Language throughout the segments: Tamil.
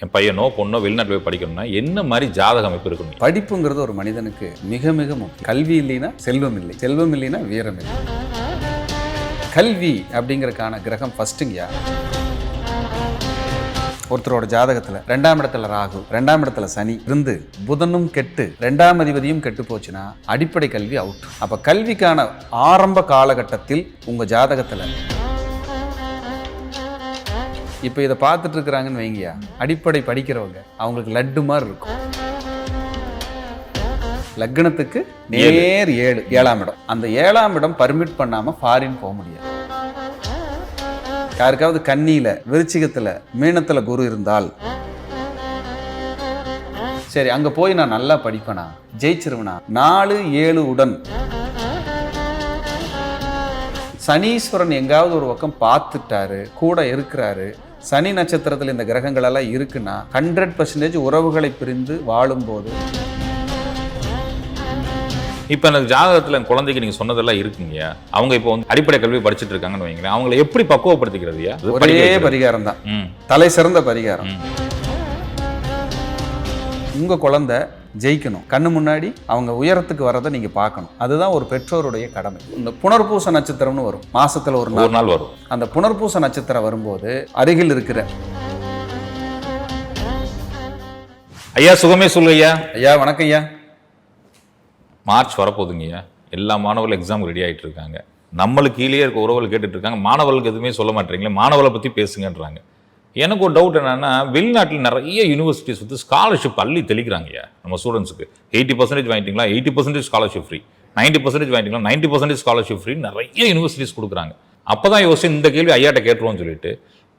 என் பையனோ பொண்ணோ வெளிநாட்டில் போய் படிக்கணும்னா என்ன மாதிரி ஜாதக அமைப்பு இருக்கணும்? படிப்புங்கிறது ஒரு மனிதனுக்கு மிக மிக முக்கியம். கல்வி இல்லைன்னா செல்வம் இல்லை. செல்வம் இல்லைன்னா வீரம் இல்லை. கல்வி அப்படிங்கிறதுக்கான கிரகம் ஃபஸ்ட்டுங்கயா ஒருத்தரோட ஜாதகத்தில் ரெண்டாம் இடத்துல ராகு ரெண்டாம் இடத்துல சனி இருந்து புதனும் கெட்டு ரெண்டாம் அதிபதியும் கெட்டு போச்சுன்னா அடிப்படை கல்வி அவுட் அப்போ கல்விக்கான ஆரம்ப காலகட்டத்தில் உங்கள் ஜாதகத்தில் இப்போ இதை பார்த்துட்டு இருக்கிறாங்கன்னு வைங்கயா அடிப்படை படிக்கிறவங்க. அவங்களுக்கு லட்டு மாதிரி இருக்கும். லக்னத்துக்கு நேர் ஏழு ஏழாம் இடம். அந்த ஏழாம் இடம் பர்மிட் பண்ணாம ஃபாரின் போக முடியாது. யாருக்காவது கன்னியில விருச்சிகத்துல மீனத்துல குரு இருந்தால் சரி அங்க போய் நான் நல்லா படிப்பேனா? ஜெயிச்சிருவேனா? நாலு ஏழு உடன். சனீஸ்வரன் எங்காவது ஒரு பக்கம் பார்த்துட்டாரு கூட இருக்கிறாரு. சனி நட்சத்திரத்தில் இந்த கிரகங்கள் எல்லாம் இருக்குன்னா ஹண்ட்ரட் பர்சன்டேஜ் உறவுகளை பிரிந்து வாழும்போது. இப்போ எனக்கு ஜாதகத்தில் என் குழந்தைக்கு நீங்கள் சொன்னதெல்லாம் இருக்குங்கய்யா அவங்க இப்போ வந்து அடிப்படை கல்வி படிச்சுட்டு இருக்காங்கன்னு வைங்களேன். அவங்கள எப்படி பக்குவப்படுத்திக்கிறதுயா ஒரே. பரிகாரம் தான். தலை சிறந்த பரிகாரம். ம். உங்க குழந்தை ஜெயிக்கணும். கண்ணு முன்னாடி அவங்க உயரத்துக்கு வரதை நீங்க பார்க்கணும். அதுதான் ஒரு பெற்றோருடைய கடமை. இந்த புனர்பூச நட்சத்திரம்னு வரும். மாசத்துல ஒரு நாள். ஒரு நாள் வரும். அந்த புனர்பூச நட்சத்திரம் வரும்போது அருகில் இருக்கிற. ஐயா சுகமே சொல்லுங்கய்யா ஐயா. வணக்கம் ஐயா. மார்ச் வரப்போகுதுங்கய்யா எல்லா மாணவர்களும் எக்ஸாம் ரெடி ஆயிட்டு இருக்காங்க. நம்மளுக்கு கீழே இருக்க உறவுகள் கேட்டுட்டு இருக்காங்க. மாணவர்களுக்கு எதுவுமே சொல்ல மாட்டீங்களே மாணவர்களை பற்றி பேசுங்கன்றாங்க. எனக்கு ஒரு டவுட் என்னென்னா வெளிநாட்டில் நிறைய யூனிவர்சிட்டிஸ் வந்து ஸ்காலர்ஷிப் அள்ளி தெளிக்கிறாங்கய்யா நம்ம ஸ்டூடெண்ட்ஸுக்கு எயிட்டி பர்சன்டேஜ் வாங்கிட்டீங்களா? Eighty percentage scholarship free ninety percentage வாங்கிட்டீங்களா? நைன்ட்டி பர்சன்டேஜ் ஸ்காலர்ஷிப் ஃப்ரீ நிறைய யூனிவர்சிட்டிஸ் கொடுக்குறாங்க. அப்போ தான் யோசிச்சு இந்த கேள்வி ஐயாட்ட கேட்டுருவோம்னு சொல்லிட்டு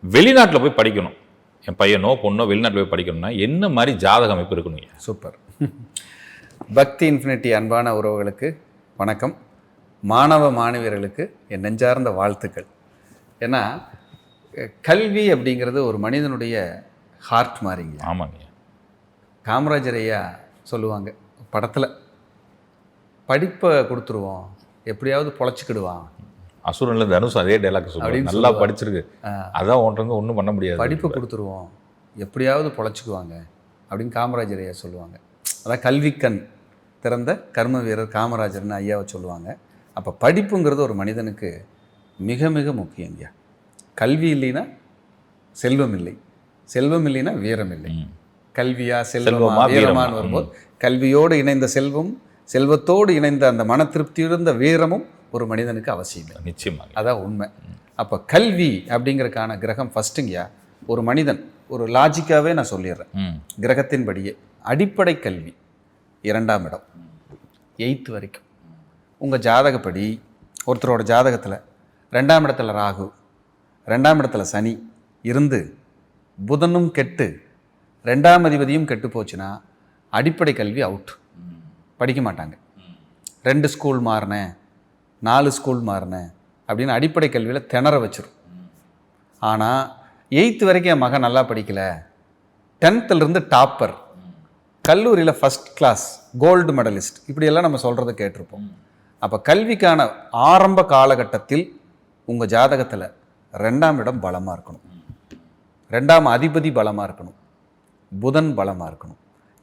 வெளிநாட்டில் போய் படிக்கணும். என் பையனோ பொண்ணோ வெளிநாட்டில் போய் படிக்கணும்னா என்ன மாதிரி ஜாதக அமைப்பு இருக்கணும் சூப்பர். பக்தி இன்ஃபினிட்டி அன்பான உறவுகளுக்கு வணக்கம். மாணவ மாணவியர்களுக்கு என் நெஞ்சார்ந்த வாழ்த்துக்கள். ஏன்னா கல்வி அப்படிங்கிறது ஒரு மனிதனுடைய ஹார்ட் மாதிரிங்க ஆமாங்கய்யா காமராஜர் ஐயா சொல்லுவாங்க படத்தில் படிப்பை கொடுத்துருவோம் எப்படியாவது பொழைச்சிக்கிடுவான். அசுரன்ல தனுஷ் அதே டைலாக் சொல்லுவாங்க அப்படின்னு நல்லா. படிச்சிருக்கு. அதான் ஒன்றுங்க ஒன்றும் பண்ண முடியாது. படிப்பை கொடுத்துருவோம் எப்படியாவது பொழைச்சிக்குவாங்க அப்படின்னு காமராஜர் ஐயா சொல்லுவாங்க. அதான் கல்விக்கண் திறந்த கர்ம வீரர் காமராஜர்னு ஐயாவை சொல்லுவாங்க. அப்போ படிப்புங்கிறது ஒரு மனிதனுக்கு மிக மிக முக்கியங்க. கல்வி இல்லைன்னா செல்வம் இல்லை. செல்வம் இல்லைன்னா வீரம் இல்லை. கல்வியா செல்வமா, செல்வமா வீரமா? வீரமான்னு வரும்போது கல்வியோடு இணைந்த செல்வம் செல்வத்தோடு இணைந்த அந்த மன திருப்தியிருந்த வீரமும் ஒரு மனிதனுக்கு அவசியம் நிச்சயமாக. அதான் உண்மை. அப்போ கல்வி அப்படிங்கறதுக்கான கிரகம் ஃபஸ்ட்டுங்கய்யா ஒரு மனிதன் ஒரு லாஜிக்காவே நான் சொல்லிடுறேன். கிரகத்தின்படியே அடிப்படை கல்வி இரண்டாம் இடம். எயித்து வரைக்கும். உங்கள் ஜாதகப்படி ஒருத்தரோட ஜாதகத்தில் ரெண்டாம் இடத்துல ராகு ரெண்டாம் இடத்துல சனி இருந்து புதனும் கெட்டு ரெண்டாம் அதிபதியும் கெட்டு போச்சுன்னா அடிப்படை கல்வி அவுட் படிக்க மாட்டாங்க. ரெண்டு ஸ்கூல் மாறினேன் நாலு ஸ்கூல் மாறினேன் அப்படின்னு அடிப்படை கல்வியில் திணற வச்சிடும் ஆனால் எயித்து வரைக்கும் என் மகன் நல்லா படிக்கலை. டென்த்துலேருந்து டாப்பர் கல்லூரியில் ஃபஸ்ட் கிளாஸ் கோல்டு மெடலிஸ்ட் இப்படியெல்லாம் நம்ம சொல்கிறத கேட்டிருப்போம். அப்போ கல்விக்கான ஆரம்ப காலகட்டத்தில் உங்கள் ஜாதகத்தில் ரெண்டாம் இடம் பலமாக இருக்கணும். ரெண்டாம் அதிபதி பலமாக இருக்கணும். புதன் பலமாக இருக்கணும்.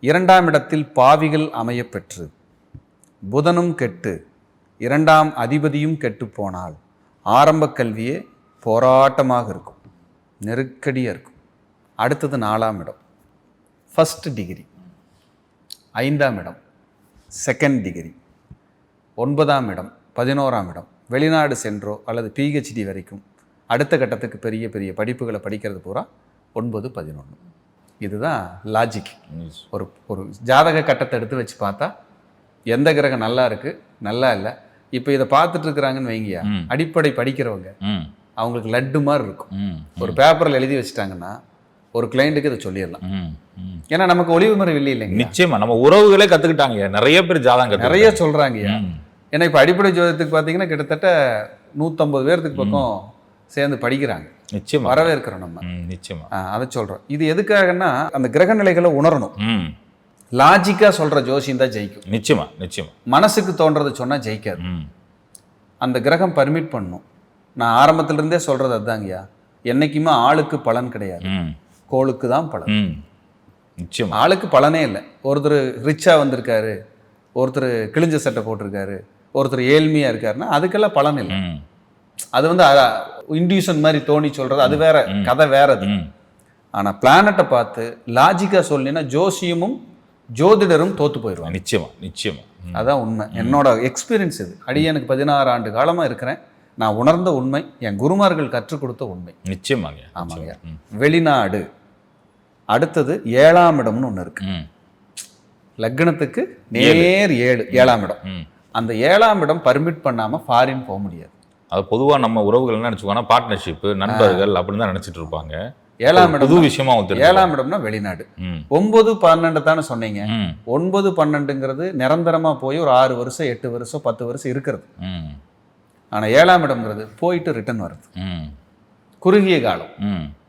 இரண்டாம் இடத்தில் பாவிகள் அமையப்பெற்று புதனும் கெட்டு இரண்டாம் அதிபதியும் கெட்டு போனால் ஆரம்ப கல்வியே போராட்டமாக இருக்கும். நெருக்கடியாக இருக்கும். அடுத்தது நாலாம் இடம். ஃபஸ்ட் டிகிரி ஐந்தாம் இடம். செகண்ட் டிகிரி ஒன்பதாம் இடம். பதினோராம் இடம். வெளிநாடு சென்றோ அல்லது பிஹெச்டி வரைக்கும் அடுத்த கட்டத்துக்கு பெரிய பெரிய படிப்புகளை படிக்கிறது பூரா ஒன்பது பதினொன்று இதுதான் லாஜிக் ஒரு ஒரு ஜாதக கட்டத்தை எடுத்து வச்சு பார்த்தா எந்த கிரகம் நல்லா இருக்கு நல்லா இல்லை. இப்போ இதை பார்த்துட்டு இருக்கிறாங்கன்னு வைங்கயா. அடிப்படை படிக்கிறவங்க அவங்களுக்கு லட்டு மாதிரி இருக்கும். ஒரு பேப்பரில் எழுதி வச்சுட்டாங்கன்னா ஒரு கிளைண்ட்டுக்கு இதை சொல்லிடலாம். ஏன்னா நமக்கு ஒளிவு முறை இல்லை இல்லைங்க நிச்சயமா நம்ம உறவுகளே கத்துக்கிட்டாங்க நிறைய பேர் ஜாதகம். நிறைய சொல்றாங்கய்யா. ம். ஏன்னா இப்போ அடிப்படை ஜோதிடத்துக்கு பார்த்தீங்கன்னா கிட்டத்தட்ட நூற்றம்பது பேர்த்துக்கு பக்கம் சேர்ந்து படிக்கிறாங்க. நிச்சயமா. வரவேற்கிறோம் நம்ம. நிச்சயமா. அதை சொல்கிறோம் இது எதுக்காகன்னா அந்த கிரக நிலைகளை உணரணும். லாஜிக்காக சொல்கிற ஜோசியம் தான் ஜெயிக்கும். நிச்சயமா நிச்சயமா. மனசுக்கு தோன்றதை சொன்னால் ஜெயிக்காது. அந்த கிரகம் பர்மிட் பண்ணும். நான் ஆரம்பத்துல இருந்தே சொல்கிறது அதுதாங்கய்யா என்றைக்குமே ஆளுக்கு பலன் கிடையாது. கோளுக்கு தான் பலன். நிச்சயமா. ஆளுக்கு பலனே இல்லை. ஒருத்தர் ரிச்சாக வந்திருக்காரு. ஒருத்தர் கிழிஞ்ச சட்டை போட்டிருக்காரு. ஒருத்தர் ஏழ்மையாக இருக்காருன்னா அதுக்கெல்லாம் பலன் இல்லை. அது வந்து இன்டியூஷன் மாதிரி தோணி சொல்றது அது வேற கதை வேற அது ஆனா பிளானட்டை பார்த்து லாஜிக்கா சொல்லினா ஜோசியமும் ஜோதிடரும் தோத்து போயிடுவாங்க. நிச்சயமா நிச்சயமா. அதான் உண்மை. என்னோட எக்ஸ்பீரியன்ஸ் இது. அடியனுக்கு பதினாறு ஆண்டு காலமா இருக்கிறேன். நான் உணர்ந்த உண்மை என் குருமார்கள் கற்றுக் கொடுத்த உண்மை. நிச்சயமாங்க ஆமாங்க. வெளிநாடு. அடுத்தது ஏழாம் இடம்னு ஒன்று இருக்கு. லக்னத்துக்கு நேர் ஏழு ஏழாம் இடம். அந்த ஏழாம் இடம் பர்மிட் பண்ணாம ஃபாரின் போக முடியாது. அது பொதுவா நம்ம உறவுகள் என்ன நினச்சிக்கோன்னா பார்ட்னர்ஷிப் நண்பர்கள் அப்படின்னு தான் நினைச்சிட்டு இருப்பாங்க. ஏழாம் புது இடம் விஷயமா அவங்க தெரிஞ்சுப்பாங்க. ஏழாம் இடம்னா வெளிநாடு. ஒன்பது பன்னெண்டு தானே சொன்னீங்க. ஒன்பது பன்னெண்டுங்கிறது நிரந்தரமா போய் ஒரு ஆறு வருஷம் எட்டு வருஷம் பத்து வருஷம் இருக்கிறது. ஆனா ஏழாம் இடம்ங்கிறது போயிட்டு ரிட்டர்ன் வருது குறுகிய காலம்.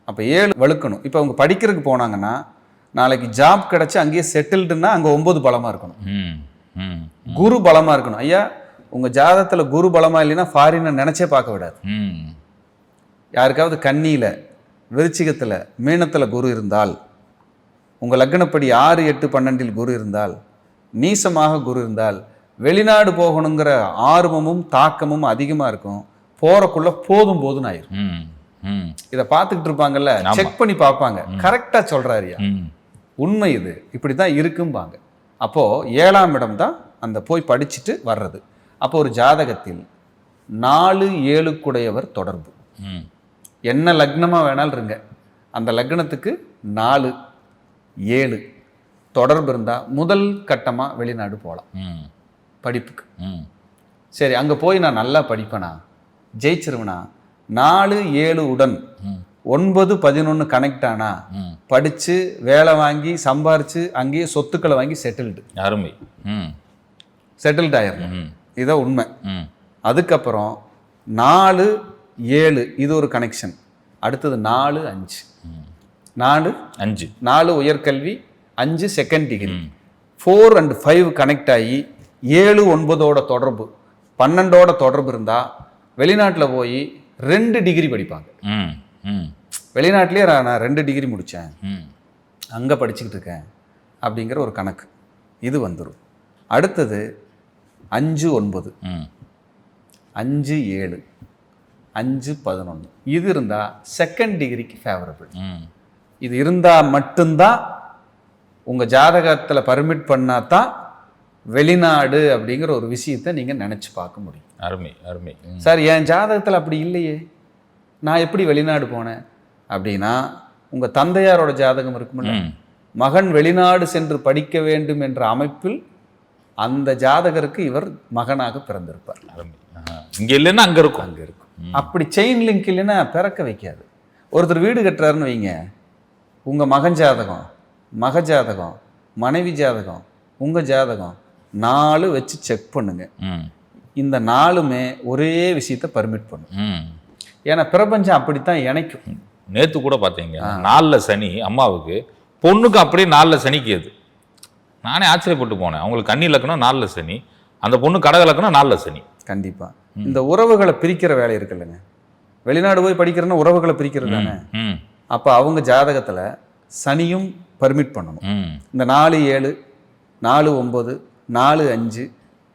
அப்ப ஏழு வழுக்கணும். இப்போ அவங்க படிக்கிறதுக்கு போனாங்கன்னா நாளைக்கு ஜாப் கிடைச்சு அங்கேயே செட்டில்டுன்னா அங்க ஒன்பது பலமா இருக்கணும். குரு பலமா இருக்கணும். ஐயா உங்க ஜாதகத்துல குரு பலமா இல்லைன்னா ஃபாரினை நினைச்சே பார்க்க விடாது. யாருக்காவது கன்னியில விருச்சிகத்துல மீனத்துல குரு இருந்தால் உங்க லக்னப்படி ஆறு எட்டு பன்னெண்டில் குரு இருந்தால் நீசமாக குரு இருந்தால் வெளிநாடு போகணுங்கிற ஆர்வமும் தாக்கமும் அதிகமா இருக்கும். போறக்குள்ள போதும் போதும்னு ஆயிரும். இதை பார்த்துக்கிட்டு இருப்பாங்கல்ல. செக் பண்ணி பார்ப்பாங்க. கரெக்டா சொல்றாருயா ம். உண்மை இது. இப்படி தான் இருக்கும்பாங்க. அப்போ ஏழாம் இடம் தான் அந்த போய் படிச்சுட்டு வர்றது. அப்போ ஒரு ஜாதகத்தில் நாலு ஏழுக்குடையவர் தொடர்பு. ம். என்ன லக்னமாக வேணாலும் இருங்க. அந்த லக்னத்துக்கு நாலு ஏழு தொடர்பு இருந்தால் முதல் கட்டமாக வெளிநாடு போகலாம் ம். படிப்புக்கு. ம். சரி அங்கே போய் நான் நல்லா படிப்பேனா? ஜெயிச்சிருவேனா? நாலு ஏழு உடன் ஒன்பது பதினொன்று கனெக்ட் ஆனா படித்து வேலை வாங்கி சம்பாரித்து அங்கேயே சொத்துக்களை வாங்கி செட்டில்டு அருமை. ம். செட்டில்டு ஆயிடணும் இதான் உண்மை. ம். அதுக்கப்புறம் நாலு ஏழு இது ஒரு கனெக்ஷன் அடுத்தது நாலு அஞ்சு. நாலு அஞ்சு. நாலு உயர்கல்வி அஞ்சு second degree four and five connect ஆகி ஏழு ஒன்பதோட தொடர்பு பன்னெண்டோட தொடர்பு இருந்தால் வெளிநாட்டில் போய் ரெண்டு டிகிரி படிப்பாங்க. ம் ம். வெளிநாட்டிலே நான் ரெண்டு டிகிரி முடித்தேன் ம். அங்கே படிச்சுக்கிட்டு இருக்கேன். அப்படிங்கிற ஒரு கணக்கு. இது வந்துடும் அடுத்தது அஞ்சு ஒன்பது. அஞ்சு ஏழு. அஞ்சு பதினொன்று இது இருந்தால் செகண்ட் டிகிரிக்கு ஃபேவரபிள் இது இருந்தால் மட்டும்தான் உங்கள் ஜாதகத்தில் பர்மிட் பண்ணால் தான் வெளிநாடு அப்படிங்கிற ஒரு விஷயத்தை நீங்கள் நினச்சி பார்க்க முடியும். அருமை அருமை. சார் என் ஜாதகத்தில் அப்படி இல்லையே. நான் எப்படி வெளிநாடு போனேன் அப்படின்னா உங்கள் தந்தையாரோட ஜாதகம் இருக்குமில்ல? மகன் வெளிநாடு சென்று படிக்க வேண்டும் என்ற அமைப்பில் அந்த ஜாதகருக்கு இவர் மகனாக பிறந்திருப்பார். இங்க இல்லைன்னா அங்க இருக்கும். அங்கே இருக்கும். அப்படி செயின் லிங்க் இல்லைன்னா பிறக்க வைக்காது. ஒருத்தர் வீடு கட்டுறாருன்னு வைங்க. உங்கள் மகன் ஜாதகம் மக ஜாதகம் மனைவி ஜாதகம் உங்கள் ஜாதகம் நாலு வச்சு செக் பண்ணுங்க. இந்த நாலுமே ஒரே விஷயத்தை பர்மிட் பண்ணும். ஏன்னா பிரபஞ்சம் அப்படித்தான் இணைக்கும். நேத்து கூட பார்த்தீங்க. நாலுல சனி அம்மாவுக்கு பொண்ணுக்கு அப்படியே நாலுல சனிக்கு அது. நானே ஆச்சரியப்பட்டு போனேன். அவங்களுக்கு கன்னி லக்கணம் நாலுல சனி. அந்த பொண்ணு கடக லக்கணம் நாலுல சனி. கண்டிப்பாக இந்த உறவுகளை பிரிக்கிற வேலை இருக்குல்லங்க. வெளிநாடு போய் படிக்கிறேன்னா உறவுகளை பிரிக்கிறது தானே? அப்போ அவங்க ஜாதகத்தில் சனியும் பர்மிட் பண்ணணும். இந்த நாலு ஏழு நாலு ஒம்பது நாலு அஞ்சு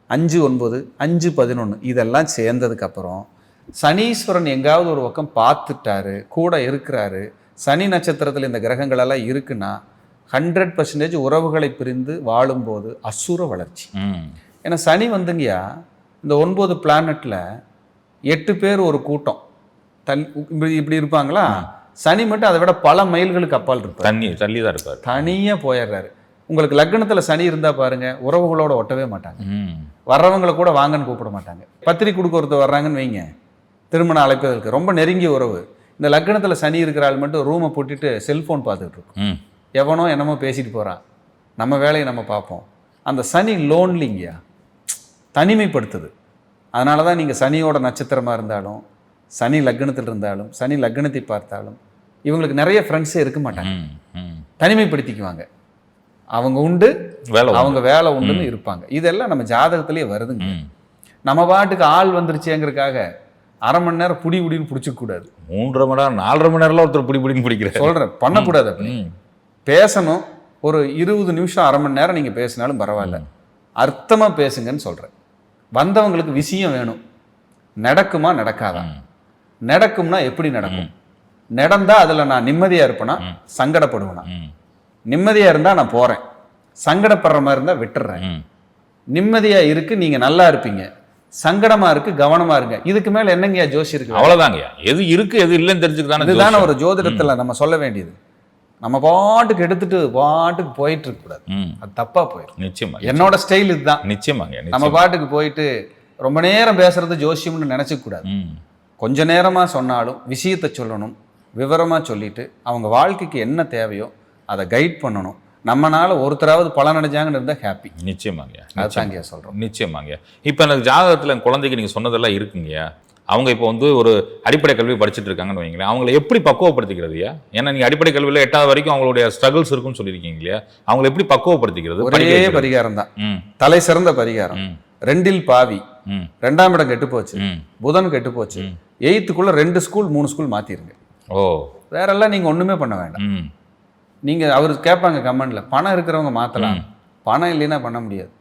அஞ்சு ஒன்பது அஞ்சு பதினொன்று இதெல்லாம் சேர்ந்ததுக்கப்புறம் சனீஸ்வரன் எங்காவது ஒரு பக்கம் பார்த்துட்டாரு கூட இருக்கிறாரு. சனி நட்சத்திரத்தில் இந்த கிரகங்களெல்லாம் இருக்குன்னா ஹண்ட்ரட் பர்சன்டேஜ் உறவுகளை பிரிந்து வாழும்போது அசுர வளர்ச்சி. ஏன்னா சனி வந்துங்கயா இந்த ஒன்பது பிளானட்டில் எட்டு பேர் ஒரு கூட்டம். தல் இப்படி இப்படி இருப்பாங்களா? சனி மட்டும் அதை விட பல மைல்களுக்கு அப்பால் இருப்பார். தண்ணி தள்ளி தான் இருப்பார். தனியாக போயிடுறாரு. உங்களுக்கு லக்னத்தில் சனி இருந்தால் பாருங்க உறவுகளோட ஒட்டவே மாட்டாங்க. வர்றவங்களை கூட வாங்கன்னு கூப்பிட மாட்டாங்க. பத்திரிக்கை கொடுக்க ஒருத்தர் வர்றாங்கன்னு வைங்க. திருமணம் அழைப்பதற்கு. ரொம்ப நெருங்கிய உறவு. இந்த லக்னத்தில் சனி இருக்கிற ஆள் மட்டும் ரூமை பூட்டிட்டு செல்ஃபோன் பார்த்துக்கிட்டு இருக்கும். எவனோ என்னமோ பேசிட்டு போகிறான் நம்ம வேலையை நம்ம பார்ப்போம். அந்த சனி லோன்லிங்கயா தனிமைப்படுத்துது. அதனால தான் நீங்கள் சனியோட நட்சத்திரமாக இருந்தாலும் சனி லக்னத்தில் இருந்தாலும் சனி லக்னத்தை பார்த்தாலும் இவங்களுக்கு நிறைய ஃப்ரெண்ட்ஸே இருக்க மாட்டாங்க. தனிமைப்படுத்திக்குவாங்க. அவங்க உண்டு வேலை. அவங்க வேலை உண்டுன்னு இருப்பாங்க. இதெல்லாம் நம்ம ஜாதகத்திலேயே வருதுங்க. நம்ம பாட்டுக்கு ஆள் வந்துருச்சேங்கிறதுக்காக அரை மணி நேரம் புடி புடின்னு பிடிச்சிக்க கூடாது. மூன்றரை மணி நேரம் நாலரை மணி நேரம்லாம் ஒருத்தர் பிடி பிடின்னு பிடிக்கிறாரு. சொல்றேன். பண்ணக்கூடாது அப்படி. பேசணும். ஒரு இருபது நிமிஷம் அரை மணி நேரம் நீங்க பேசினாலும் பரவாயில்ல. அர்த்தமா பேசுங்கன்னு சொல்றேன். வந்தவங்களுக்கு விஷயம் வேணும். நடக்குமா நடக்காதா? நடக்கும்னா எப்படி நடக்கும்? நடந்தா அதுல நான் நிம்மதியா இருப்பேனா? சங்கடப்படுவேனா? ம். நிம்மதியா இருந்தா நான் போறேன். சங்கடப்படுற மாதிரி இருந்தா விட்டுறேன். ம். நிம்மதியா இருக்கு நீங்க நல்லா இருப்பீங்க. சங்கடமா இருக்கு கவனமா இருங்க. இதுக்கு மேல என்னங்கய்யா ஜோசி இருக்கு? அவ்வளவுதாங்கய்யா. எது இருக்கு எது இல்லைன்னு தெரிஞ்சுக்கதானே இதுதானே ஒரு ஜோதிடத்துல நம்ம சொல்ல வேண்டியது. நம்ம பாட்டுக்கு எடுத்துட்டு பாட்டுக்கு போயிட்டு இருக்க கூடாது. அது தப்பா போயிடும். நிச்சயமா என்னோட ஸ்டைல் இதுதான். நிச்சயமாங்க நம்ம பாட்டுக்கு போயிட்டு ரொம்ப நேரம் பேசுறது ஜோசியம்னு நினைச்சுக்க கூடாது. கொஞ்ச நேரமா சொன்னாலும் விஷயத்தை சொல்லணும் விவரமா சொல்லிட்டு அவங்க வாழ்க்கைக்கு என்ன தேவையோ அதை கைட் பண்ணணும். நம்மனால ஒருத்தராவது பலன் அடைஞ்சாங்கன்னு இருந்தா ஹாப்பி நிச்சயமாங்கய்யா அதுதாங்க சொல்றோம். நிச்சயமாங்க. இப்போ எனக்கு ஜாதகத்தில் என் குழந்தைக்கு நீங்கள் சொன்னதெல்லாம் இருக்குங்கய்யா. அவங்க இப்போ வந்து ஒரு அடிப்படை கல்வி படிச்சுட்டு இருக்காங்கன்னு வைங்களேன். அவங்கள எப்படி பக்குவப்படுத்திக்கிறதுயா ஏன்னா நீங்கள் அடிப்படை கல்வியில் எட்டாவது வரைக்கும் அவங்களுடைய ஸ்ட்ரகிள்ஸ் இருக்குன்னு சொல்லியிருக்கீங்க இல்லையா? அவங்களை எப்படி பக்குவப்படுத்திக்கிறது? ஒரே? பரிகாரம் தான் தலை சிறந்த பரிகாரம். ரெண்டில் பாவி. ரெண்டாம் இடம் கெட்டு போச்சு புதன் கெட்டு போச்சு எயித்துக்குள்ள ரெண்டு ஸ்கூல் மூணு ஸ்கூல் மாத்திருங்க. ஓ. வேறெல்லாம் நீங்க ஒண்ணுமே பண்ண வேண்டாம். நீங்க அவர் கேட்பாங்க கமெண்ட்ல பணம் இருக்கிறவங்க மாத்தலாம். பணம் இல்லைன்னா பண்ண முடியாது.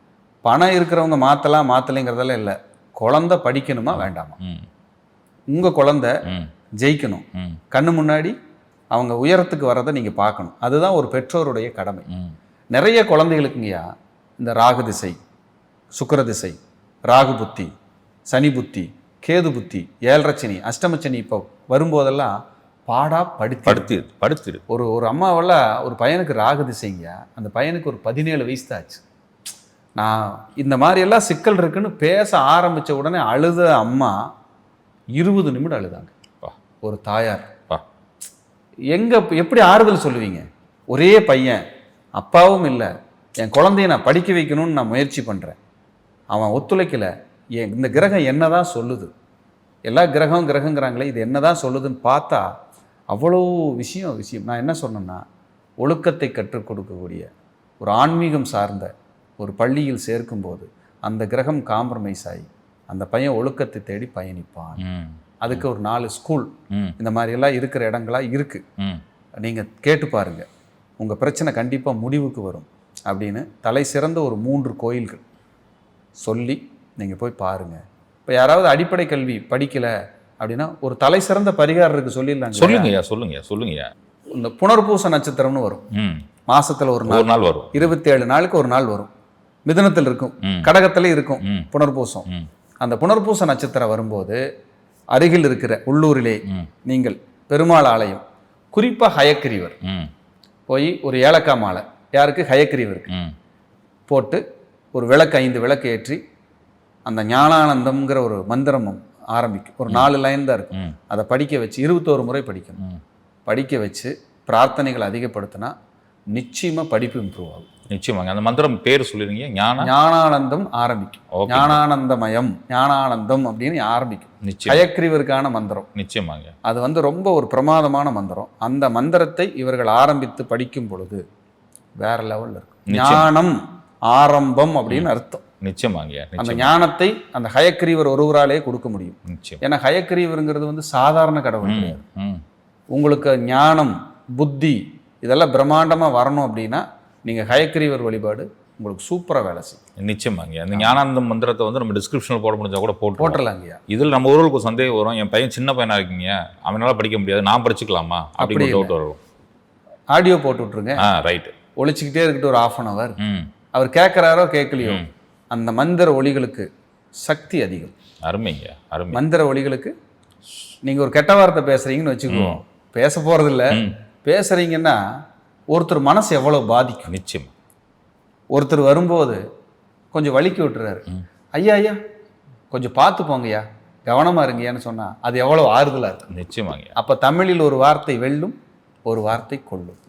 பணம் இருக்கிறவங்க மாத்தலாம் மாத்தலைங்கிறதெல்லாம் இல்லை. குழந்தை படிக்கணுமா வேண்டாமா? ம் உங்க குழந்தை ஜெயிக்கணும். கண்ணு முன்னாடி அவங்க உயரத்துக்கு வரதை நீங்க பார்க்கணும். அதுதான் ஒரு பெற்றோருடைய கடமை. நிறைய குழந்தைகளுக்குங்கய்யா இந்த ராகு திசை சுக்கிர திசை ராகு புத்தி சனி புத்தி கேது புத்தி ஏழரை சனி அஷ்டம சனி இப்போ வரும்போதெல்லாம் பாடா படுத்தி படுத்து படுத்துரு. ஒரு ஒரு அம்மாவெல்லாம் ஒரு பையனுக்கு ராகு திசைங்க அந்த பையனுக்கு ஒரு பதினேழு வயசு தான் ஆச்சு நான் இந்த மாதிரி எல்லாம் சிக்கல் இருக்குன்னு பேச ஆரம்பிச்ச உடனே அழுத அம்மா இருபது நிமிடம் அழுதாங்க. ஒரு தாயார். எங்க எப்படி ஆறுதல் சொல்லுவீங்க? ஒரே பையன் அப்பாவும் இல்லை. என் குழந்தைய நான் படிக்க வைக்கணும்னு நான் முயற்சி பண்ணுறேன் அவன் ஒத்துழைக்கல. என் இந்த கிரகம் என்னதான் சொல்லுது? எல்லா கிரகம் கிரகங்கிறாங்களே இது என்னதான் சொல்லுதுன்னு பார்த்தா அவ்வளோ விஷயம் விஷயம். நான் என்ன சொன்னேன்னா ஒழுக்கத்தை கற்றுக் கொடுக்கக்கூடிய ஒரு ஆன்மீகம் சார்ந்த ஒரு பள்ளியில் சேர்க்கும்போது அந்த கிரகம் காம்ப்ரமைஸ் ஆகி அந்த பையன் ஒழுக்கத்தை தேடி பயணிப்பான். அதுக்கு ஒரு நாலு ஸ்கூல் இந்த மாதிரியெல்லாம் இருக்கிற இடங்களா இருக்கு. ம். நீங்கள் கேட்டு பாருங்க. உங்கள் பிரச்சனை கண்டிப்பாக முடிவுக்கு வரும். அப்படின்னு தலை சிறந்த ஒரு மூன்று கோயில்கள் சொல்லி நீங்கள் போய் பாருங்க. இப்போ யாராவது அடிப்படை கல்வி படிக்கல அப்படின்னா ஒரு தலை சிறந்த பரிகாரம் இருக்கு சொல்லிடலாங்க சொல்லுங்கய்யா சொல்லுங்கய்யா சொல்லுங்கய்யா இந்த புனர்பூச நட்சத்திரம்னு வரும். மாசத்துல ஒரு நாள். நாள் வரும். இருபத்தி ஏழு நாளுக்கு ஒரு நாள் வரும். மிதுனத்தில் இருக்கும். கடகத்துல இருக்கும். புனர்பூசம். அந்த புனர்பூச நட்சத்திரம் வரும்போது அருகில் இருக்கிற உள்ளூரிலே நீங்கள் பெருமாள் ஆலயம் குறிப்பாக ஹயக்கிரிவர். போய் ஒரு ஏலக்காய் மாலை யாருக்கு? ஹயக்கிரிவருக்கு. போட்டு ஒரு விளக்கு ஐந்து விளக்கு ஏற்றி அந்த ஞானானந்தம்ங்கிற ஒரு மந்திரம் ஆரம்பிக்கும். ஒரு நாலு லைன் தான் இருக்கும். அதை படிக்க வச்சு இருபத்தோரு முறை படிக்கணும். படிக்க வச்சு பிரார்த்தனைகளை அதிகப்படுத்தினா நிச்சயமா படிப்பு இம்ப்ரூவ் ஆகும். நிச்சயமாங்க. அந்த மந்திரம் பேர் சொல்லிருங்க. ஞான ஞானானந்தம் ஆரம்பிக்கும். ஞானானந்தமயம் ஞானானந்தம் அப்படின்னு ஆரம்பிக்கும். நிச்சயம். ஹயக்கிரிவருக்கான மந்திரம். நிச்சயமாங்க. அது வந்து ரொம்ப ஒரு பிரமாதமான மந்திரம். அந்த மந்திரத்தை இவர்கள் ஆரம்பித்து படிக்கும் பொழுது வேற லெவல்ல இருக்கும். ஞானம் ஆரம்பம் அப்படின்னு அர்த்தம். நிச்சயமாங்க. அந்த ஞானத்தை அந்த ஹயக்கிரீவர் ஒருவராலே கொடுக்க முடியும். நிச்சயம். ஏன்னா ஹயக்கிரீவருங்கிறது வந்து சாதாரண கடவுள் கிடையாது. உங்களுக்கு ஞானம் புத்தி இதெல்லாம் பிரம்மாண்டமா வரணும் அப்படின்னா நீங்க ஹயக்கிரீவர் வழிபாடு உங்களுக்கு சூப்பரா வேலை செய்யும். நிச்சயமாங்க அந்த ஞானானந்தம் மந்திரத்தை வந்து நம்ம டிஸ்கிரிப்ஷனில் போட முடிஞ்சா கூட போட்டு போட்டுடலாங்கய்யா இதில் நம்ம ஊருக்கு ஒரு சந்தேகம் வரும். என் பையன் சின்ன பையனா இருக்கீங்க. அவனால படிக்க முடியாது. நான் படிச்சுக்கலாமா? அப்படி. டவுட் வரும். ஆடியோ போட்டு விட்ருங்க ஆ ரைட்டு ஒழிச்சுக்கிட்டே இருக்கட்டும் ஒரு ஆஃப் அன் அவர் அவர் கேட்குறாரோ கேட்கலையோ அந்த மந்திர ஒளிகளுக்கு சக்தி அதிகம். அருமைங்க அருமை. மந்திர ஒளிகளுக்கு நீங்க ஒரு கெட்ட வார்த்தை பேசுறீங்கன்னு வச்சுக்குவோம் பேச போறதில்ல. ம். பேசுறீங்கன்னா ஒருத்தர் மனசு எவ்வளவு பாதிக்கும்? நிச்சயம். ஒருத்தர் வரும்போது கொஞ்சம் வலிக்கி விட்டுறாரு. ஐயா ஐயா கொஞ்சம் பார்த்து போங்கய்யா. கவனமா இருங்கய்யான்னு சொன்னா அது எவ்வளவு ஆறுதலா இருக்கு நிச்சயமாங்க அப்ப தமிழில் ஒரு வார்த்தை வெல்லும் ஒரு வார்த்தை கொல்லும்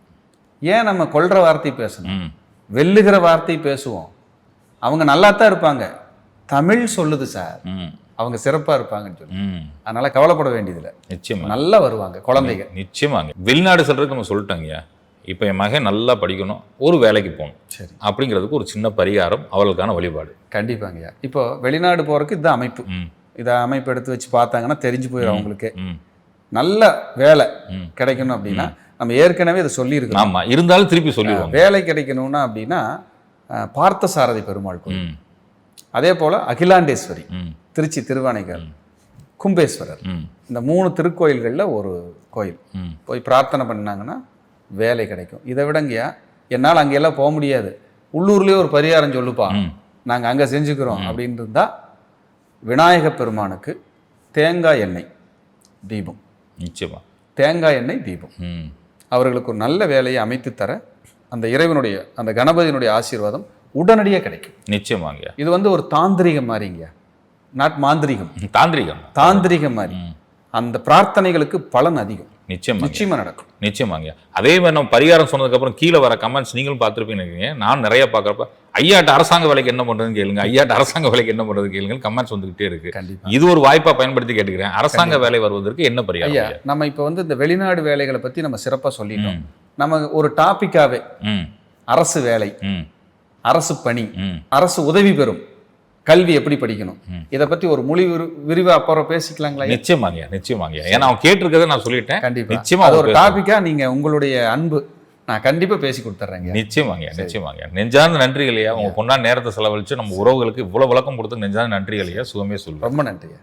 ஏன் நம்ம கொல்ற வார்த்தை பேசணும்? வெல்லுகிற வார்த்தை பேசுவோம். அவங்க நல்லா தான் இருப்பாங்க. தமிழ் சொல்லுது சார். அவங்க சிறப்பா இருப்பாங்கன்னு சொல்லி. அதனால கவலைப்பட வேண்டியதில்லை. நிச்சயமா. நல்லா வருவாங்க குழந்தைங்க நிச்சயமாங்க. வெளிநாடு செல்றதுக்கு நம்ம சொல்லிட்டோங்கய்யா. இப்போ என் மகன் நல்லா படிக்கணும் ஒரு வேலைக்கு போகணும் சரி. அப்படிங்கிறதுக்கு ஒரு சின்ன பரிகாரம் அவளுக்கான வழிபாடு. கண்டிப்பாங்கய்யா இப்போ வெளிநாடு போறதுக்கு இதுதான் அமைப்பு. இதை அமைப்பு எடுத்து வச்சு பார்த்தாங்கன்னா தெரிஞ்சு போயிடும் அவங்களுக்கு. நல்ல வேலை. கிடைக்கணும் அப்படின்னா நம்ம ஏற்கனவே இதை சொல்லியிருக்கோம் ஆமா இருந்தாலும் திருப்பி சொல்லிடுவாங்க. வேலை கிடைக்கணும்னா அப்படின்னா அஹ், பார்த்தசாரதி பெருமாள் கோயில். அதே போல் அகிலாண்டேஸ்வரி திருச்சி திருவானைக்கால் கும்பேஸ்வரர். இந்த மூணு திருக்கோயில்களில் ஒரு கோயில். ம். போய் பிரார்த்தனை பண்ணாங்கன்னா வேலை கிடைக்கும். இதை விடங்கயா என்னால் அங்கெல்லாம் போக முடியாது. உள்ளூர்லேயே ஒரு பரிகாரம் சொல்லுப்பா. நாங்கள் அங்கே செஞ்சுக்கிறோம் அப்படின்னு இருந்தால் விநாயக பெருமானுக்கு தேங்காய் எண்ணெய் தீபம். நிச்சயமா. தேங்காய் எண்ணெய் தீபம். அவர்களுக்கு ஒரு நல்ல வேலையை அமைத்து தர அந்த இறைவனுடைய அந்த கணபதியினுடைய ஆசீர்வாதம் உடனடியாக கிடைக்கும். நிச்சயமாங்கய்யா. இது வந்து ஒரு தாந்திரிகம் மாதிரிங்க நாட் மாந்திரிகம். தாந்திரிகம். தாந்திரிகம் மாதிரி. அந்த பிரார்த்தனைகளுக்கு பலன் அதிகம். நிச்சயமா நிச்சயமா நடக்கும். நிச்சயமாங்க அதே மாதிரி நம்ம பரிகாரம் சொன்னதுக்கப்புறம் கீழே வர கமெண்ட்ஸ் நீங்களும் பார்த்துருப்பீங்க நான் நிறைய பார்க்குறப்ப ஐயாட்ட அரசாங்க வேலைக்கு என்ன பண்ணுறதுன்னு கேளுங்க. ஐயாட்ட அரசாங்க வேலைக்கு என்ன பண்ணுறது கேளுங்க கமெண்ட்ஸ் வந்துகிட்டே இருக்கு. இது ஒரு வாய்ப்பா பயன்படுத்தி கேட்டுக்கிறேன். அரசாங்க வேலை வருவதற்கு என்ன ஐயா பரிகாரம் நம்ம இப்போ வந்து இந்த வெளிநாடு வேலைகளை பத்தி நம்ம சிறப்பா சொல்லிட்டோம். நம்ம ஒரு டாபிக்காவே ம். அரசு வேலை ம். அரசு பணி ம். அரசு உதவி பெறும். கல்வி எப்படி படிக்கணும். இதை பத்தி ஒரு மொழி விரி- விரிவா அப்புறம் பேசிக்கலாங்களா? நிச்சயமாங்க நிச்சயமாங்க ஏன்னா அவன் கேட்டிருக்கதை நான் சொல்லிட்டேன். கண்டிப்பா. நிச்சயமா அது ஒரு. டாபிக்கா நீங்க உங்களுடைய அன்பு. நான் கண்டிப்பா பேசி கொடுத்துட்றேங்க நிச்சயமாங்க நிச்சயமாங்க நெஞ்சார்ந்த நன்றிகளையா உங்க பொண்ணா நேரத்தை செலவழிச்சு நம்ம உறவுகளுக்கு இவ்வளவு விளக்கம் கொடுத்து நெஞ்சார்ந்த நன்றிகளையா சுகமே சொல்லுவேன் ரொம்ப நன்றிங்க.